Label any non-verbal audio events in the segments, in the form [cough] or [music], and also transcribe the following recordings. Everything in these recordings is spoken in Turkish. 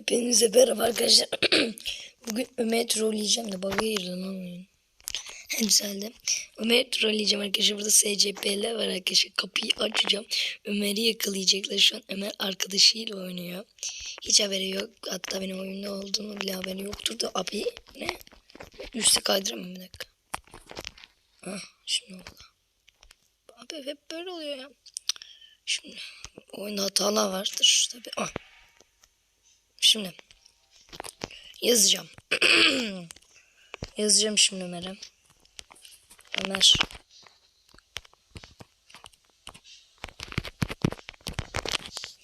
Hepinize merhaba arkadaşlar. [clears throat] Bugün Ömer'i trolleyeceğim de bug'a girdi lan oyun. Güzeldi. Ömer'i trolleyeceğim arkadaşlar. Burada SCP'ler var arkadaşlar. Kapıyı açacağım. Ömer'i yakalayacaklar. Şu an Ömer arkadaşıyla oynuyor. Hiç haberi yok. Hatta benim oyunda olduğunu bile haberi yoktur da abi ne? Üste kaydıramam bir dakika. Ah şimdi oldu. Abi hep böyle oluyor ya. Şimdi oyunda hatalar vardır tabii. Ah. Şimdi yazacağım. [clears throat] yazacağım şimdi Ömer'e. Ömer.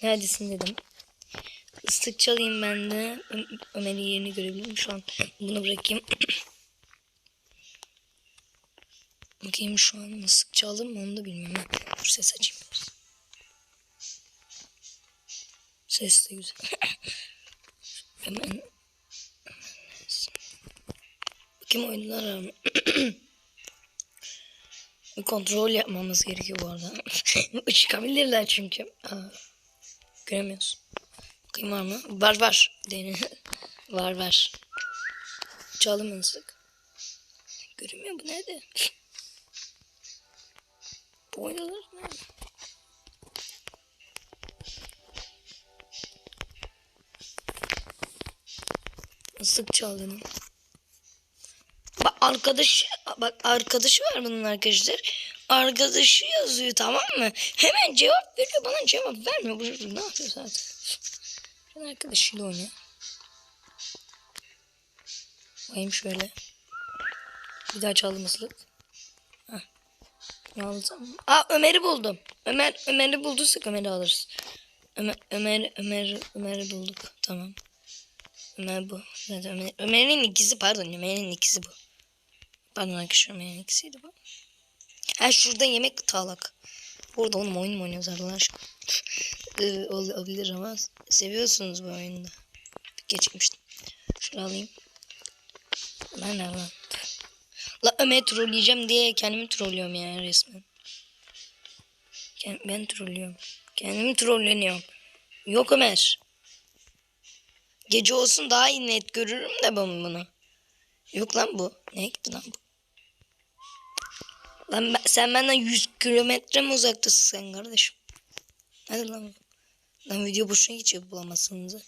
Neredesin dedim. Islık çalayım ben de. Ö- Ömer'in yerini görebilirim. Şu an bunu bırakayım. [clears throat] Bakayım şu an ıslık çaldım mı onu da bilmiyorum. Dur ses açayım. Ses de güzel. [clears throat] Hemen Bakayım oyunlar var mı? Bir kontrol yapmamız gerekiyor bu arada. [laughs] Çıkabilirler çünkü. Aa, göremiyoruz. Bakayım var mı? Var var. Dene. [laughs] var var. Çalım ısık. Görünmüyor [laughs] bu nerede? bu oyunlar nerede? Isık çaldığını. Bak arkadaşı bak arkadaşı var bunun arkadaşlar. Arkadaşı yazıyor tamam mı? Hemen cevap veriyor bana cevap vermiyor. Bu çocuk ne yapıyor zaten? Ben arkadaşıyla oynuyor. Bakayım şöyle. Bir daha çaldım ıslık. Hah. Yalnız Aa Ömer'i buldum. Ömer Ömer'i bulduysak Ömer'i alırız. Ömer Ömer Ömer Ömer'i bulduk. Tamam. Ömer bu. Zaten Ömer, Ömer'in ikisi pardon Ömer'in ikisi bu. Pardon arkadaşlar Ömer'in ikisiydi bu. Ha şurada yemek talak. Burada oğlum oyun mu oynuyoruz aşkına? [laughs] Ee, olabilir ama seviyorsunuz bu oyunda. Geçmiştim. Şunu alayım. Lan ne lan? La Ömer trolleyeceğim diye kendimi trollüyorum yani resmen. Ben trollüyorum. Kendimi trolleniyorum. Yok Ömer. Gece olsun daha iyi net görürüm de ben bunu. Yok lan bu. Ne gitti lan bu? Lan ben- sen benden 100 kilometre mi uzaktasın sen kardeşim? Hadi lan. Lan video boşuna geçiyor bulamazsınız.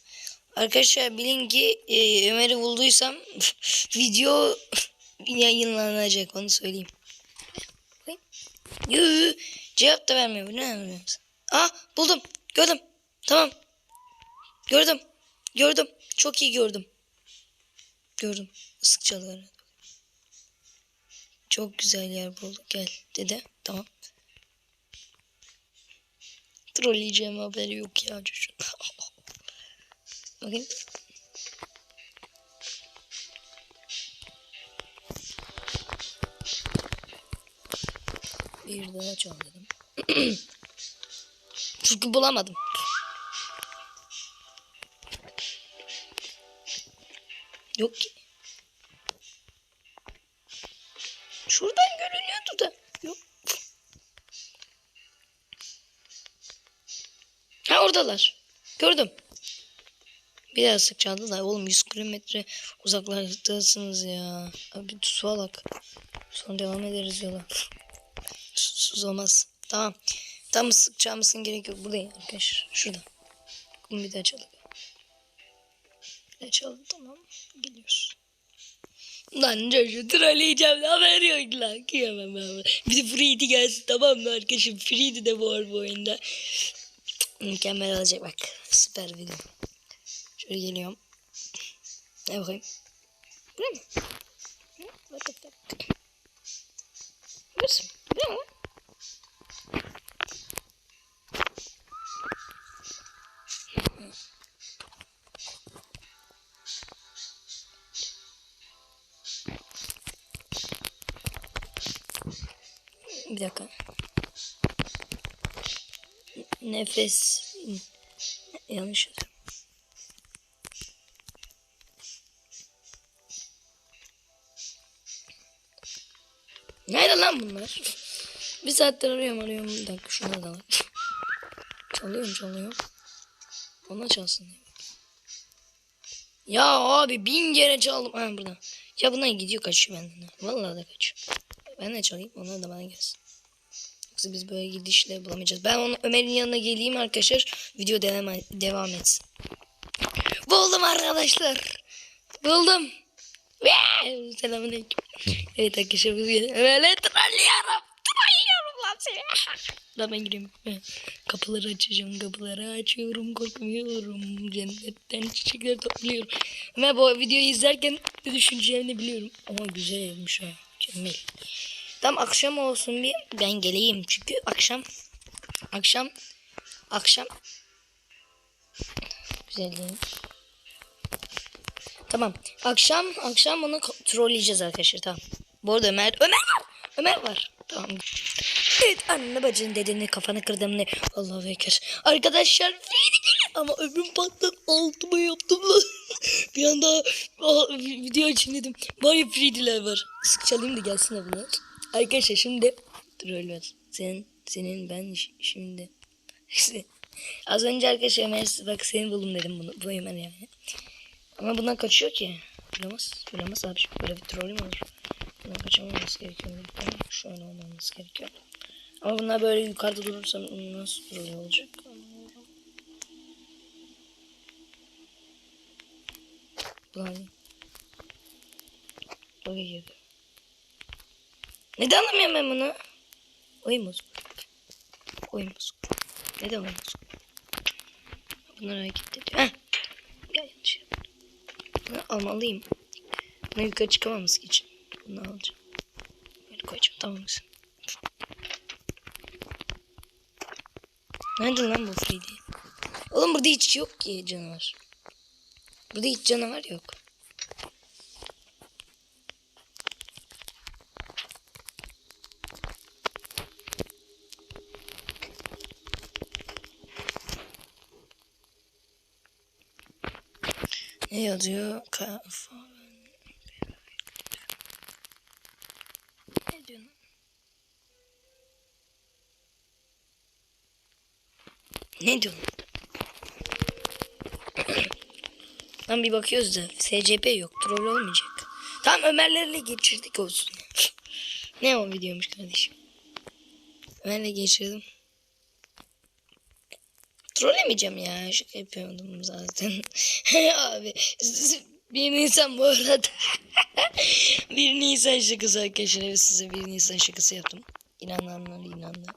Arkadaşlar bilin ki e, Ömer'i bulduysam [laughs] video [laughs] yayınlanacak onu söyleyeyim. Yoo, cevap da vermiyor. Ne? Ah buldum. Gördüm. Tamam. Gördüm. Gördüm. Çok iyi gördüm. Gördüm. Isık çalıyor. Çok güzel yer bulduk. Gel dede. Tamam. Trolleyeceğim haberi yok ya çocuğun. [laughs] Bakayım. Bir daha çal dedim. Çünkü bulamadım. Yok ki. Şuradan görünüyordu da. Yok. Ha oradalar. Gördüm. Bir daha sık çaldı oğlum 100 kilometre uzaklardasınız ya. Abi su alak. Sonra devam ederiz yola. Susuz olmaz. Tamam. Tam sık çalmasın gerek yok. Buradayım arkadaşlar. Şurada. Bunu bir daha çalalım. Bir daha. Geliyoruz. Lan çocuğu trolleyeceğim haber yok lan. Kıyamam ben. Bir de Freedy gelsin tamam mı arkadaşım? Freedy de var bu oyunda. Mükemmel olacak bak. Süper video. Şöyle geliyorum. Ne bakayım? Buraya mı? Bak bak bak. Burası mı? Buraya mı? Bir dakika. Nefes yanlış yazıyorum. Nerede lan bunlar? Bir saattir arıyorum arıyorum. Bir dakika şuna da var. Çalıyorum çalıyorum. Ona çalsın. Ya abi bin kere çaldım. Ha burada. Ya bunlar gidiyor kaçıyor benden. Vallahi de kaçıyor. Ben de çalayım onlar da bana gelsin. Yoksa biz böyle gidişle bulamayacağız. Ben onu Ömer'in yanına geleyim arkadaşlar. Video devam, devam etsin. Buldum arkadaşlar. Buldum. Selamünaleyküm. Evet arkadaşlar biz yine böyle trollüyorum. Trollüyorum lan seni. Lan ben gireyim. Kapıları açacağım. Kapıları açıyorum. Korkmuyorum. Cennetten çiçekler topluyorum. Ve bu videoyu izlerken ne düşüneceğini biliyorum. Ama güzel olmuş ha. Mükemmel. Tam akşam olsun bir ben geleyim. Çünkü akşam akşam akşam güzel değil. Tamam. Akşam akşam ko- trolleyeceğiz arkadaşlar. Tamam. Bu arada Ömer Ömer var. Ömer var. Tamam. Evet anne bacının dedeni kafanı kırdım ne. Allahu ekber. Arkadaşlar ama ömrüm patladı. Altıma yaptım lan. [laughs] bir anda aa, video için dedim. Bari Freddy'ler var. Sık çalayım da gelsin bunlar. Arkadaşlar şimdi troll var. Sen, senin ben şimdi. [laughs] Az önce arkadaşlar Ömer bak seni buldum dedim bunu. Bu Ömer yani. Ama bundan kaçıyor ki. Bulamaz. Bulamaz abi. Böyle bir trollüm olur. Bundan kaçamaması gerekiyor. Şöyle olmamız gerekiyor. Ama bunlar böyle yukarıda durursam nasıl troll olacak? Bulan. Böyle girdi. Neden anlamıyorum ben bunu? Oyun bozuk. Oyun bozuk. Neden oyun bozuk? Bunlar hareket ediyor. Heh. Gel yanlış. Bunu almalıyım. Bunu yukarı çıkamaması için. Bunu alacağım. Böyle koyacağım. Tamam mısın? Nerede lan bu Freddy? Oğlum burada hiç yok ki canavar. Burada hiç canavar yok. Ne yazıyor? Kafa. Ne diyor lan? Ne diyor? Lan bir bakıyoruz da SCP yok. Troll olmayacak. Tamam Ömerlerle geçirdik olsun. ne o videomuş kardeşim. Ömerle geçirdim. Trollemeyeceğim ya. Şaka yapıyordum zaten. [laughs] Abi. Bir Nisan bu arada. [laughs] bir Nisan şakası arkadaşlar. Evet, size bir Nisan şakası yaptım. İnananlar inandı.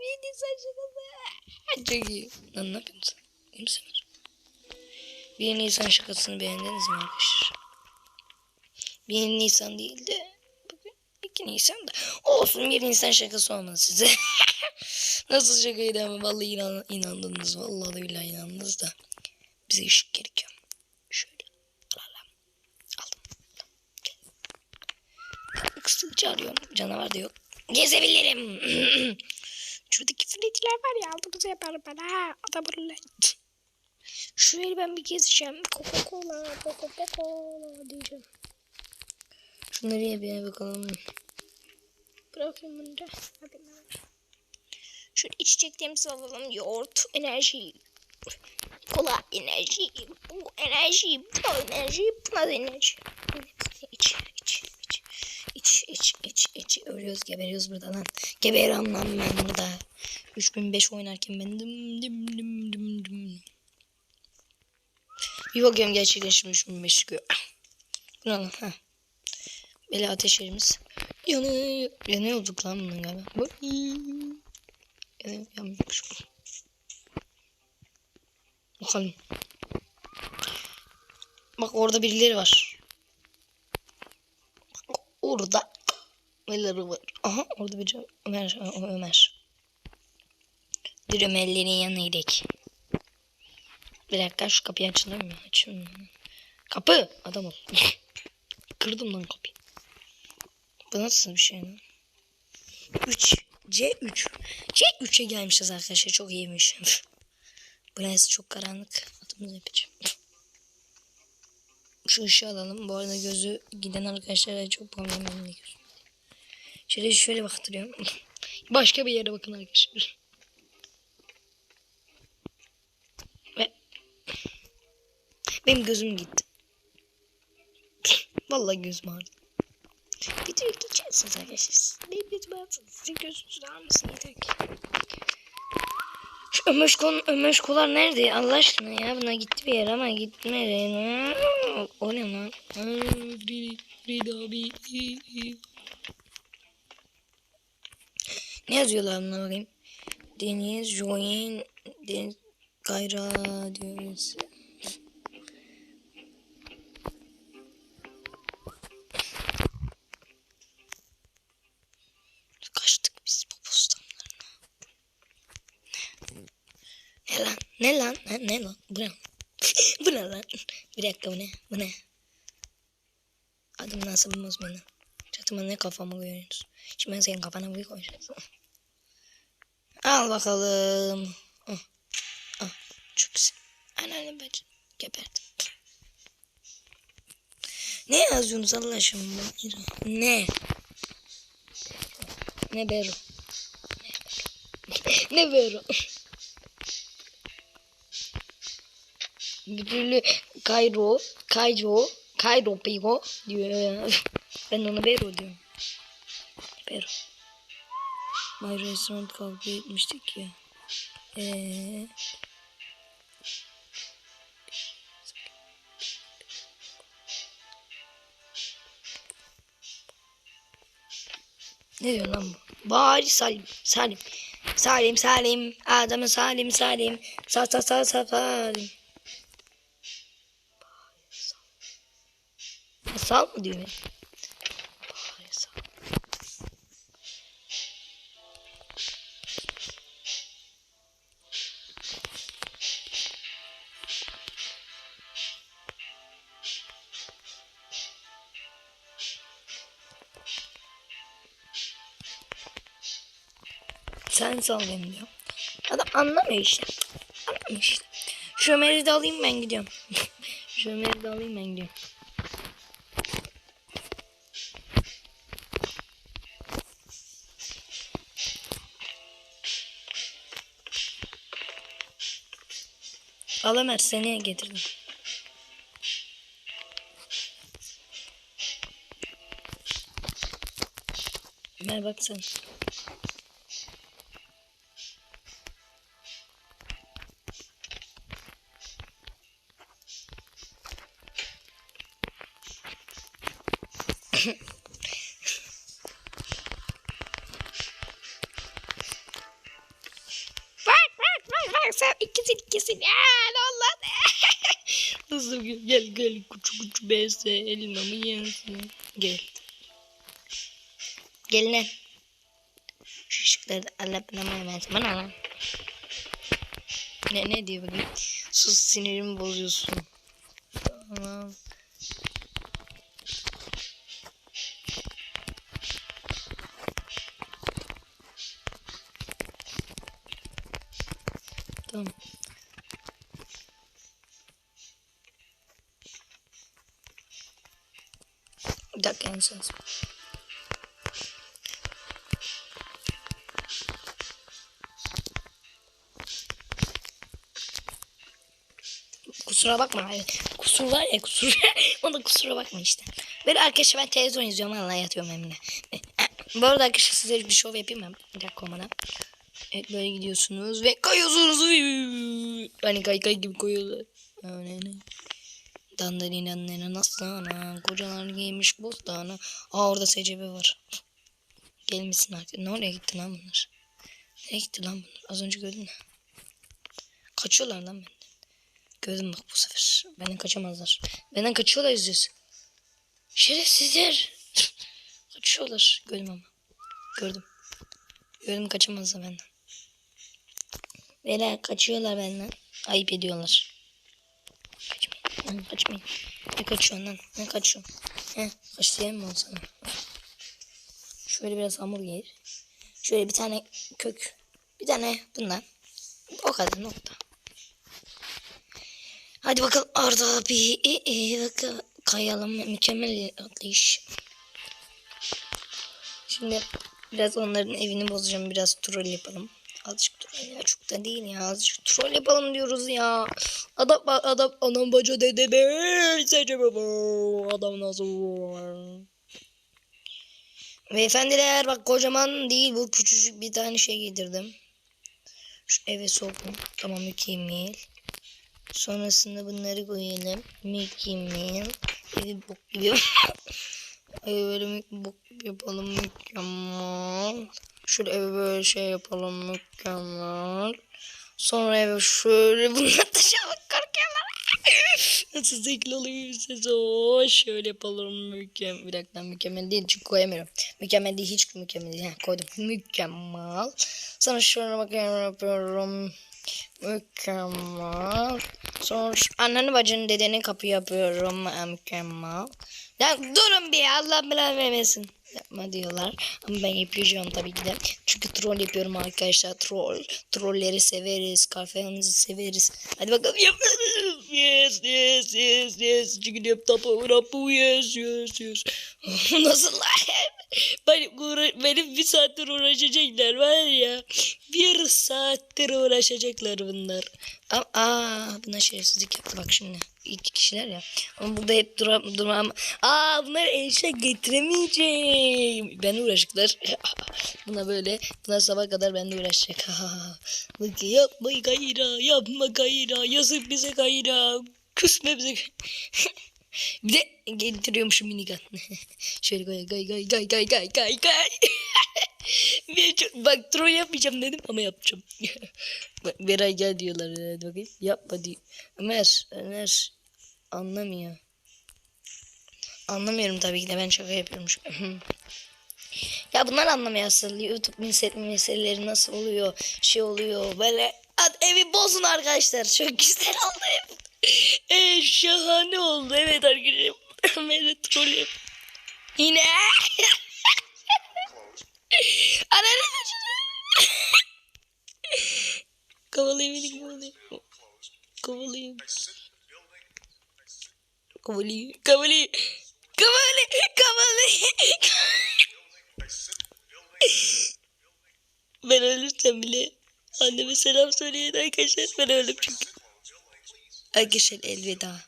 Bir Nisan şakası. Çok iyi. Lan ne yapıyorsun? İyi misin? Bir Nisan şakasını beğendiniz mi arkadaşlar? Bir Nisan değil de bugün 2 Nisan da olsun bir Nisan şakası olmadı size. [laughs] Nasıl şakaydı ama vallahi inan, inandınız. Vallahi billahi inandınız da. Bize ışık gerekiyor. Şöyle. Alalım. Aldım. Gel. Arıyorum. Canavar da yok. Gezebilirim. [clears throat] Şuradaki Freddy'ler var ya aldığımızı yapar bana. Adamlarla. Şurayı ben bir gezeceğim. Coca-Cola, Coca-Cola diyeceğim. Şunları bir bakalım. Bırakayım bunu da. Hadi lan. Şöyle içeceklerimizi alalım. Yoğurt, enerji. Kola, enerji. Bu enerji, bu enerji, da enerji. İç, iç, iç. İç, iç, iç, iç. Ölüyoruz, geberiyoruz burada lan. Geberiyorum lan ben burada. 3005 oynarken ben dım dım dım dım dım. Bir bakıyorum gerçekten şimdi 3005 çıkıyor. Bu ne lan? Ha. Ateşlerimiz. Yanıyor. Yanıyorduk lan bunun galiba. Bak. Evet yanmış. Bakalım. Bak orada birileri var. Bak orada birileri var. Aha orada bir Ömer. Ömer. Bir Ömerlerin yanına gidelim. Bir dakika şu kapıyı açılır mı? Açın. Kapı. Adam ol. [laughs] Kırdım lan kapıyı. Bu nasıl bir şey lan? 3. C3. C3'e gelmişiz arkadaşlar. Çok iyiymiş. Burası çok karanlık. Adımızı yapacağım. Şu ışığı alalım. Bu arada gözü giden arkadaşlara çok problemli gözü. Şöyle şöyle baktırıyorum. [laughs] Başka bir yere bakın arkadaşlar. Ve Benim gözüm gitti. [laughs] Vallahi gözüm ağrıdı. Videoyu geçersiniz arkadaşlar. Benim gözüm ağrıdı. Sizin gözünüz ağrımasın yeter ki. Şu Ömeşkon, Ömeşkolar nerede? Allah aşkına ya. Buna gitti bir yer ama gitmedi. O ne lan? Ne yazıyorlar buna bakayım? Deniz, join, deniz, gayra diyoruz. Ne lan? Lan? Ne, lan? Bu ne? [laughs] bu ne lan? Bir dakika bu ne? Bu ne? Adım nasıl bulmaz beni? Çatıma ne kafamı koyuyorsunuz? Şimdi ben senin kafana bir koyacağım. [laughs] Al bakalım. Ah, ah, çok güzel. Anneannem ben geberdim. Ne yazıyorsunuz Allah aşkına? Ne? Ne Bero? Ne Bero? [laughs] Bir türlü Kayro, Kayro, Kayro Pigo. [laughs] Ben ona Bero diyorum. Bero. My Restaurant kavga etmiştik ya. Eee... Ne diyor lan bu? Bari Salim. Salim. Salim Salim. Adamı Salim Salim. Sa sa sa sa Salim. Sal mı diyor? Sen sal beni diyor. Adam anlamıyor işte. Anlamıyor işte. Şu Ömer'i de alayım ben gidiyorum. [laughs] Şu Ömer'i de alayım ben gidiyorum. Al Ömer seni getirdim. Ömer bak sen. Bak bak bak bak sen ikisin ikisin. Aa, Nasıl gel gel kuçu kuçu bese elmamı yensin. Gel. Gel lan. Şu ışıkları da Allah bana hemen bana lan. Ne ne diyor bakayım. Sus sinirimi bozuyorsun. Tamam. Son. Kusura bakma. Kusur var ya kusur. [laughs] Ona kusura bakma işte. Böyle arkadaşlar ben televizyon izliyorum. Vallahi yatıyorum hem de. [laughs] Bu arada arkadaşlar size bir şov yapayım mı? Bir dakika olmadan. Evet böyle gidiyorsunuz ve kayıyorsunuz. Hani kay kay gibi koyuyorlar. Öyle ne? Dandalina nene nasıl kocalar giymiş bostana. Aa orada SCB var. Gelmişsin artık. Ne oraya gitti lan bunlar? Nereye gitti lan bunlar? Az önce gördün mü? Kaçıyorlar lan benden. Gördüm bak bu sefer. Benden kaçamazlar. Benden kaçıyorlar yüzüz. Şerefsizler. [laughs] kaçıyorlar. Gördüm ama. Gördüm. Gördüm kaçamazlar benden. Beyler kaçıyorlar benden. Ayıp ediyorlar. Lan kaçmayın. Ne kaçıyorsun lan? Ne kaçıyorsun? He, kaç diyen mi sana? Şöyle biraz hamburger. Şöyle bir tane kök. Bir tane bundan. O kadar nokta. Hadi bakalım Arda abi. E, e. Kayalım. Mükemmel atlayış. Şimdi biraz onların evini bozacağım. Biraz troll yapalım. Azıcık troll ya çok da değil ya azıcık troll yapalım diyoruz ya. Adam adam anam baca dede be sence baba adam nasıl Beyefendiler bak kocaman değil bu küçücük bir tane şey giydirdim. Şu eve sokun. Tamam mükemmel. Sonrasında bunları koyalım. Mükemmel. Evi bok gibi. [laughs] Evi böyle bok yapalım mükemmel. Şöyle eve böyle şey yapalım mükemmel. Sonra eve şöyle bunlar [laughs] dışarı korkuyorlar. [laughs] Nasıl zevkli oluyor ses o. Şöyle yapalım mükemmel. Bir dakika mükemmel değil çünkü koyamıyorum. Mükemmel değil hiç mükemmel değil. Ha, koydum mükemmel. Sonra şöyle bakıyorum yapıyorum. Mükemmel. Sonra şu annenin bacının dedenin kapı yapıyorum. Mükemmel. Ya durun bir Allah belanı vermesin. Yapma diyorlar. Ama ben yapacağım tabii ki de. Çünkü troll yapıyorum arkadaşlar. Troll. Trolleri severiz. Kahvenizi severiz. Hadi bakalım yapalım. Yes yes yes yes. Çıkıp tapu rapu yes yes yes. [laughs] Nasıl lan? Benim, benim bir saattir uğraşacaklar var ya. Bir saattir uğraşacaklar bunlar. Aa, buna şerefsizlik yaptı bak şimdi. İki kişiler ya. Ama burada hep duram duram. Aa bunlar eşya getiremeyeceğim. Ben uğraşıklar. [laughs] buna böyle buna sabah kadar ben de uğraşacak. Yapma gayra yapma gayra yazık bize gayra. Küsme bize. [laughs] Bir de getiriyormuşum minigun. [laughs] Şöyle gay gay gay gay gay gay gay gay. [laughs] Bak troll yapmayacağım dedim ama yapacağım. [laughs] Bak Beray gel diyorlar. Hadi bakayım. Yapma diyor. Ömer, Ömer anlamıyor. Anlamıyorum tabii ki de ben şaka yapıyormuş. ya bunlar anlamıyor asıl. YouTube mesele, meseleleri nasıl oluyor? Şey oluyor böyle. Hadi evi bozun arkadaşlar. Çok güzel oldu. Ee, şahane oldu. Evet arkadaşlar. [laughs] Troll yap. Yine. [laughs] Ananı [laughs] Kovalayayım beni kovalayayım. Kovalayayım. Kovalayayım. Kovalayayım. Kovalayayım. Kovalayayım. Ben ölürsem bile anneme selam söyleyin arkadaşlar. Ben öldüm çünkü. Arkadaşlar elveda.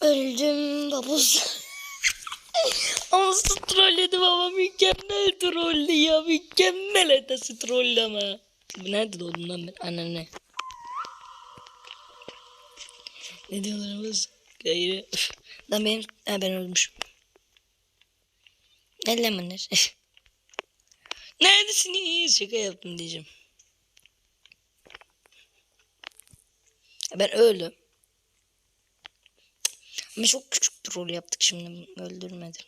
Öldüm babuz. Anası [laughs] trolledim ama mükemmel trolldü ya. Mükemmel ötesi trolldü ama. Nerede doğdum lan ben? Anneanne. Ne diyorlar kız? Gayrı. [laughs] Lan benim... Ha ben ölmüşüm. Ne lemonlar? [laughs] Neredesiniz? Şaka yaptım diyeceğim. Ben öldüm. Ama çok küçük troll yaptık şimdi. Öldürmedim.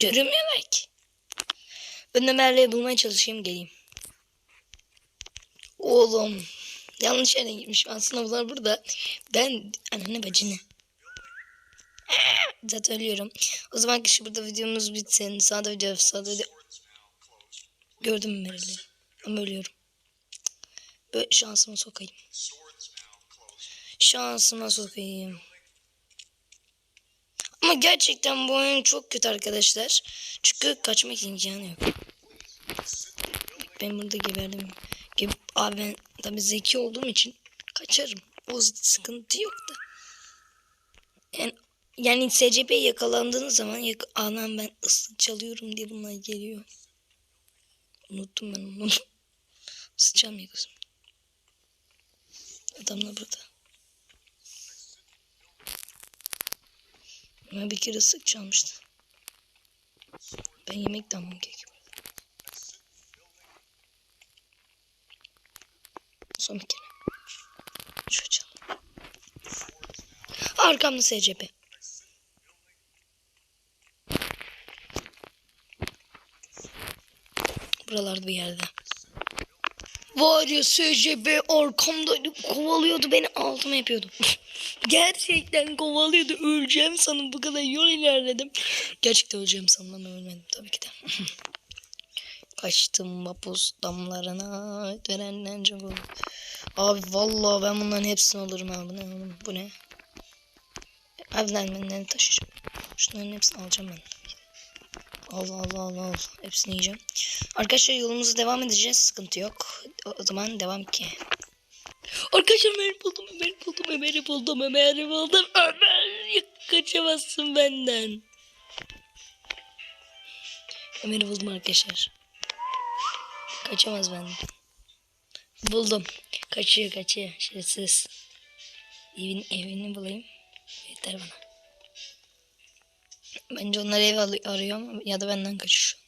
Görünmüyorlar ki. Ben Ömer'le bulmaya çalışayım geleyim. Oğlum. Yanlış yere gitmişim. Aslında bunlar burada. Ben anne bacını. Zaten ölüyorum. O zaman kişi burada videomuz bitsin. Sağda video sağda video. Gördün mü Meril'i? Ama ölüyorum. Böyle şansıma sokayım. Şansıma sokayım. Ama gerçekten bu oyun çok kötü arkadaşlar. Çünkü kaçmak imkanı yok. Ben burada geberdim. Ge Abi ben tabii zeki olduğum için kaçarım. O sıkıntı yok da. Yani, yani SCP yakalandığınız zaman yak anam ben ıslık çalıyorum diye bunlar geliyor. Unuttum ben onu. [laughs] Sıçacağım ya kızım. Adamlar burada. Ben bir kere sık çalmıştı. Ben yemek de almam gerekiyor. Son bir kere. Şu çalalım. Arkamda SCP. Buralarda bir yerde. Var ya SCP arkamdaydı kovalıyordu beni altıma yapıyordu. [laughs] Gerçekten kovalıyordu öleceğim sandım bu kadar yol ilerledim. Gerçekten öleceğim sandım ama ölmedim tabii ki de. [laughs] Kaçtım mapus damlarına dönenden çok oldu. Abi vallahi ben bunların hepsini alırım ha bu ne oğlum bu ne? Abi ben ne taşıyacağım? Şunların hepsini alacağım ben. Al al al al. Hepsini yiyeceğim. Arkadaşlar yolumuza devam edeceğiz. Sıkıntı yok. O zaman devam ki. Arkadaşlar Ömer'i buldum. Ömer'i buldum. Ömer'i buldum. Ömer'i buldum. Ömer kaçamazsın benden. Ömer'i buldum arkadaşlar. Kaçamaz benden. Buldum. Kaçıyor kaçıyor. Şerefsiz. Evin, evini bulayım. Yeter bana. Bence onlar ev arıyor ama ya da benden kaçıyor.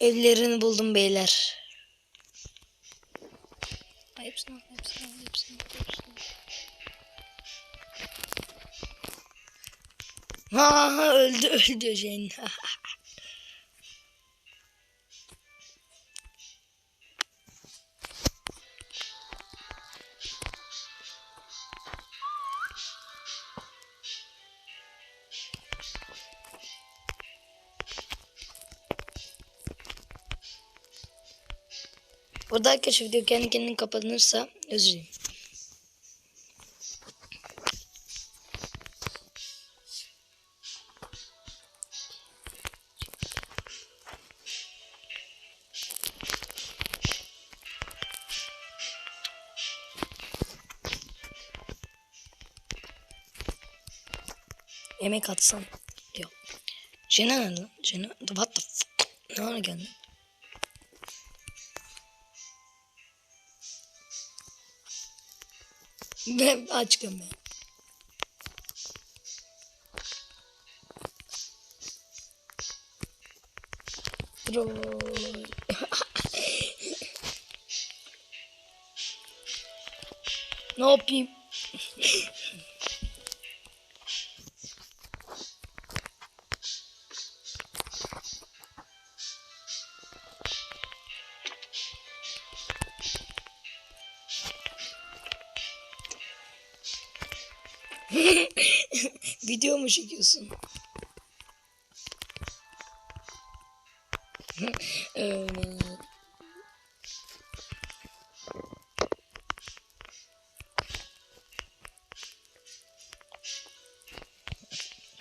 Evlerini buldum beyler. Hepsini al, hepsini al, hepsini al, hepsini al. Ha öldü [laughs] öldü Jen. Burada arkadaşlar video kendi kendine kapanırsa özür dilerim. Yemek atsan diyor. Jenna nerede lan? Jenna what the fuck? Ne ara geldi? Ben açtım ben. Troll. ne yapayım? [laughs] Video mu çekiyorsun? [laughs] Öyle.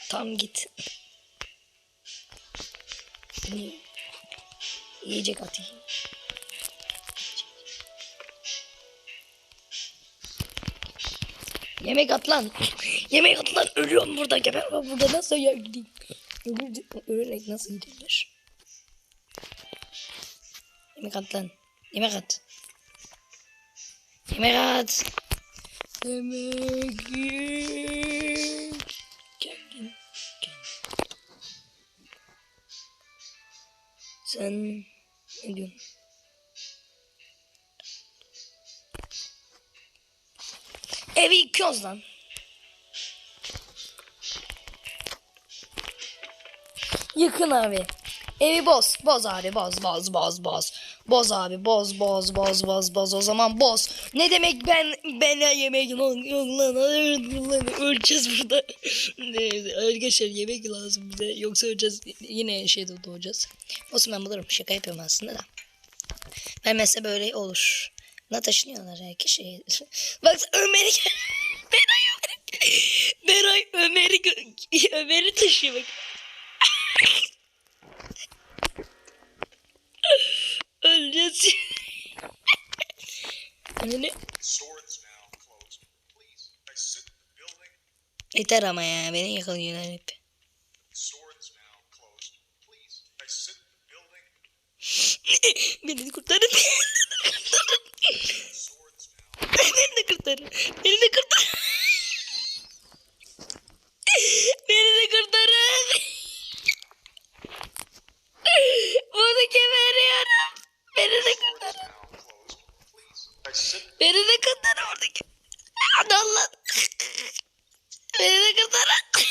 Tam git. Yiyecek atayım. Yemek at lan. Yemek at lan. Ölüyorum burada. Geber bak burada nasıl ya gideyim. Ölerek nasıl gidilir? Yemek at lan. Yemek at. Yemek at. Yemek. Kendin. Sen ne diyorsun? Evi yıkıyoruz lan. Yıkın abi. Evi boz. Boz abi boz boz boz boz. Boz abi boz boz boz boz boz o zaman boz. Ne demek ben ben yemek lan yok lan lan öleceğiz burada. [laughs] Arkadaşlar yemek lazım bize yoksa öleceğiz yine şeyde doğacağız. Olsun ben bulurum şaka yapıyorum aslında da. Ben mesela böyle olur. Ne taşınıyorlar ya kişi. [laughs] Bak Ömer'i [laughs] Beray Ömer'i Beray Ömer'i [laughs] Ömer'i taşıyor bak. Öleceğiz. Building. yeter ama ya beni yakalıyorlar hep. Beni kurtarın. De kurtarın. De kurtarın. beni de kurtarın. Bunu geberiyorum. Beni de kurtarın. Beni de kurtarın oradaki. Hadi Allah. Beni de kurtarın.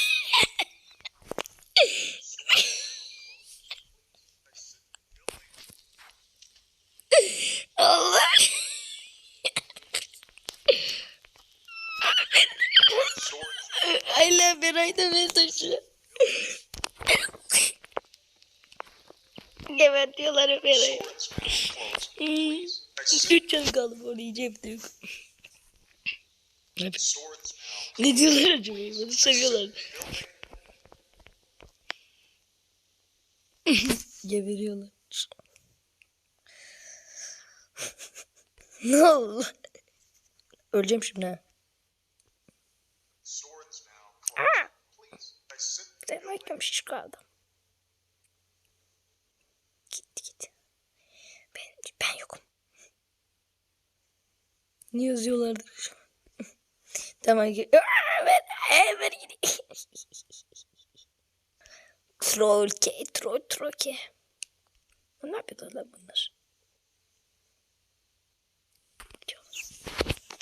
Allah. Swords Beray da now closed. Hmm. Please Üç canım kaldı bu arada yiyeceğim de yok. Hep- Sword is now Ne diyorlar acaba? Beni seviyorlar. [laughs] Geberiyorlar. ne oldu? Öleceğim şimdi ha. Ne yazıyorlardır? [laughs] tamam ki. Ben, ben gideyim. Trollke, [laughs] troll, trollke. Ne yapıyorlar bunlar?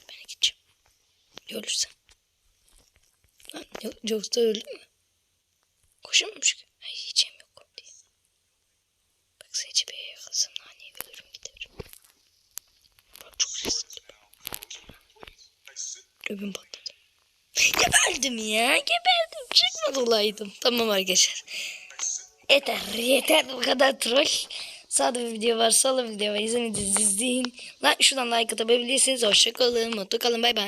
Ben gideceğim. Ölürsem. Lan yoksa öldü mü? Koşamamış ki. Ay yiyeceğim yok diye. Bak Sece Bey'e yakasın. Hani ölürüm giderim. Bak çok riskli. Please exit. Öbüm patladı. Geberdim ya. Geberdim. Çıkmadı olaydım. Tamam arkadaşlar. Yeter. Yeter. Bu kadar troll. Sağda bir video var. Solda bir video var. İzlemediğinizi izleyin. Lan şuradan like atabilirsiniz. Hoşçakalın. Mutlu kalın. Bay bay.